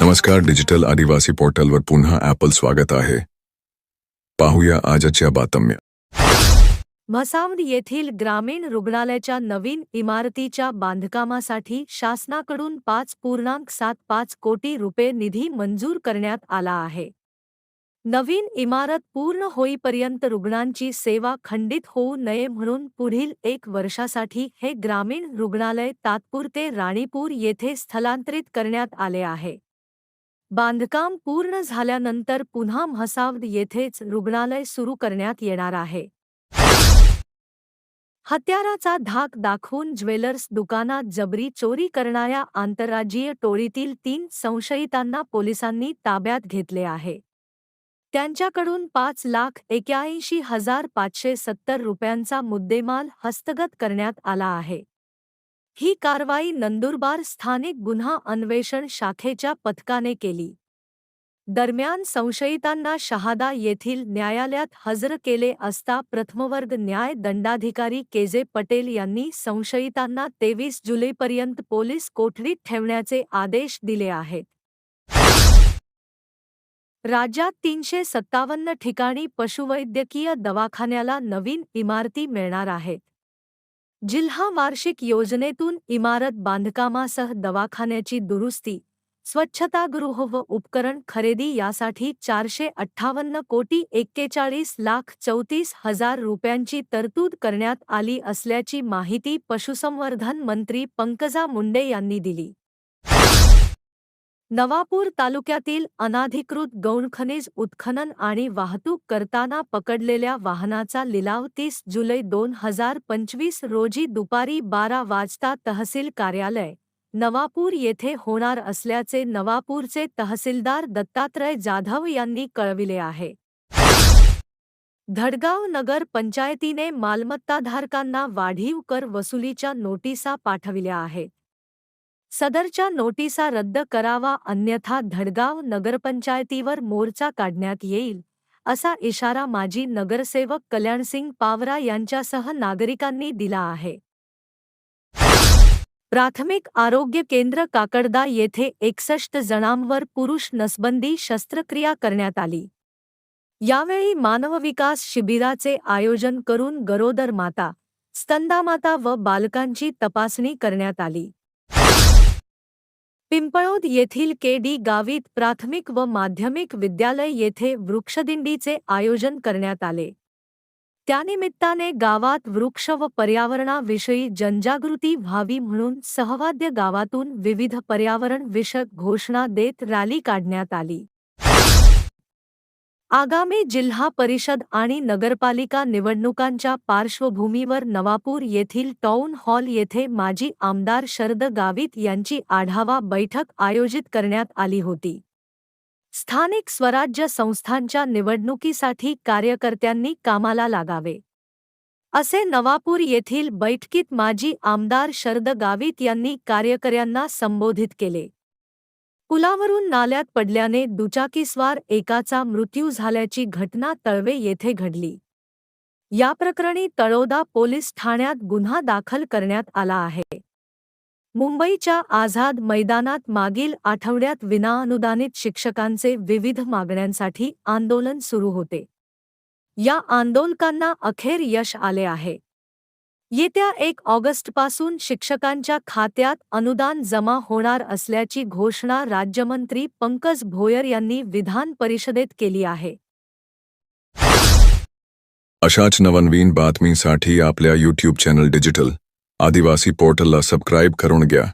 नमस्कार डिजिटल आदिवासी पोर्टलवर पुन्हा ॲपल स्वागत आहे. पाहूया आजच्या बातम्या. म्हसावद येथील ग्रामीण रुग्णालयाच्या नवीन इमारतीच्या बांधकामासाठी शासनाकडून पाच पूर्णांक सात पाच कोटी रुपये निधी मंजूर करण्यात आला आहे. नवीन इमारत पूर्ण होईपर्यंत रुग्णांची सेवा खंडित होऊ नये म्हणून पुढील एक वर्षासाठी हे ग्रामीण रुग्णालय तात्पुरते राणीपूर येथे स्थलांतरित करण्यात आले आहे. बांधकाम पूर्ण झाल्यानंतर पुन्हा म्हसावद येथेच रुग्णालय सुरू करण्यात येणार आहे. हत्याराचा धाक दाखवून ज्वेलर्स दुकानात जबरी चोरी करणाऱ्या आंतरराज्यीय टोळीतील तीन संशयितांना पोलिसांनी ताब्यात घेतले आहे. त्यांच्याकडून पाच लाख एक्याऐंशी हजार पाचशे सत्तर रुपयांचा मुद्देमाल हस्तगत करण्यात आला आहे. ही कारवाई नंदुरबार स्थानिक गुन्हा अन्वेषण शाखेच्या पथकाने केली. दरम्यान संशयितांना शहादा येथील न्यायालयात हजर केले असता प्रथमवर्ग न्याय दंडाधिकारी केजे पटेल यांनी संशयितांना तेवीस जुलैपर्यंत पोलीस कोठडीत ठेवण्याचे आदेश दिले आहेत. राज्यात तीनशे सत्तावन्न ठिकाणी पशुवैद्यकीय दवाखान्याला नवीन इमारती मिळणार आहेत. जिल्हा वार्षिक योजनेतून इमारत बांधकामासह दवाखान्याची दुरुस्ती स्वच्छतागृह व उपकरण खरेदी यासाठी चारशे अठ्ठावन्न कोटी एक्केचाळीस लाख चौतीस हजार रुपयांची तरतूद करण्यात आली असल्याची माहिती पशुसंवर्धन मंत्री पंकजा मुंडे यांनी दिली. नवापूर तालुक्यातील अनाधिकृत गौणखनिज उत्खनन आणि वाहतूक करताना पकडलेल्या वाहनाचा लिलाव तीस जुलै दोन हजार पंचवीस रोजी दुपारी बारा वाजता तहसील कार्यालय नवापूर येथे होणार असल्याचे नवापूरचे तहसीलदार दत्तात्रय जाधव यांनी कळविले आहे. धडगाव नगर पंचायतीने मालमत्ताधारकांना वाढीव कर वसुलीच्या नोटिसा पाठविल्या आहेत. सदरच्या नोटिसा रद्द करावा अन्यथा धडगाव नगरपंचायतीवर मोर्चा काढण्यात येईल असा इशारा माजी नगरसेवक कल्याणसिंग पावरा यांच्यासह नागरिकांनी दिला आहे. प्राथमिक आरोग्य केंद्र काकडदा येथे एकसष्ट जणांवर पुरुष नसबंदी शस्त्रक्रिया करण्यात आली. यावेळी मानवविकास शिबिराचे आयोजन करून गरोदर माता स्तंदामाता व बालकांची तपासणी करण्यात आली. पिंपळोद येथील के डी गावीत प्राथमिक व माध्यमिक विद्यालय येथे वृक्षदिंडीचे आयोजन करण्यात आले. त्यानिमित्ताने गावात वृक्ष व पर्यावरणाविषयी जनजागृती व्हावी म्हणून सहवाद्य गावातून विविध पर्यावरण विषयक घोषणा देत रॅली काढण्यात आली. आगामी जिल्हा परिषद आणि नगरपालिका निवडणुकांच्या पार्श्वभूमीवर नवापूर येथील टाउन हॉल येथे माजी आमदार शरद गावित यांची आढावा बैठक आयोजित करण्यात आली होती. स्थानिक स्वराज्य संस्थांच्या निवडणुकीसाठी कार्यकर्त्यांनी कामाला लागावे. असे नवापूर येथील बैठकीत माजी आमदार शरद गावित यांनी कार्यकर्यांना संबोधित केले. पुलावरून नाल्यात पडल्याने दुचाकीस्वार एकाचा मृत्यू झाल्याची घटना तळवे येथे घडली. या प्रकरणी तळोदा पोलीस ठाण्यात गुन्हा दाखल करण्यात आला आहे. मुंबईच्या आझाद मैदानात मागील आठवड्यात विनाअनुदानित शिक्षकांचे विविध मागण्यांसाठी आंदोलन सुरू होते. या आंदोलकांना अखेर यश आले आहे. येत्या एक ऑगस्टपासून शिक्षकांच्या खात्यात अनुदान जमा होणार असल्याची घोषणा राज्यमंत्री पंकज भोयर यांनी विधान परिषदेत केली आहे. अशाच नवनवीन बातमीसाठी आपल्या यूट्यूब चॅनल डिजिटल आदिवासी पोर्टलला सबस्क्राईब करून घ्या.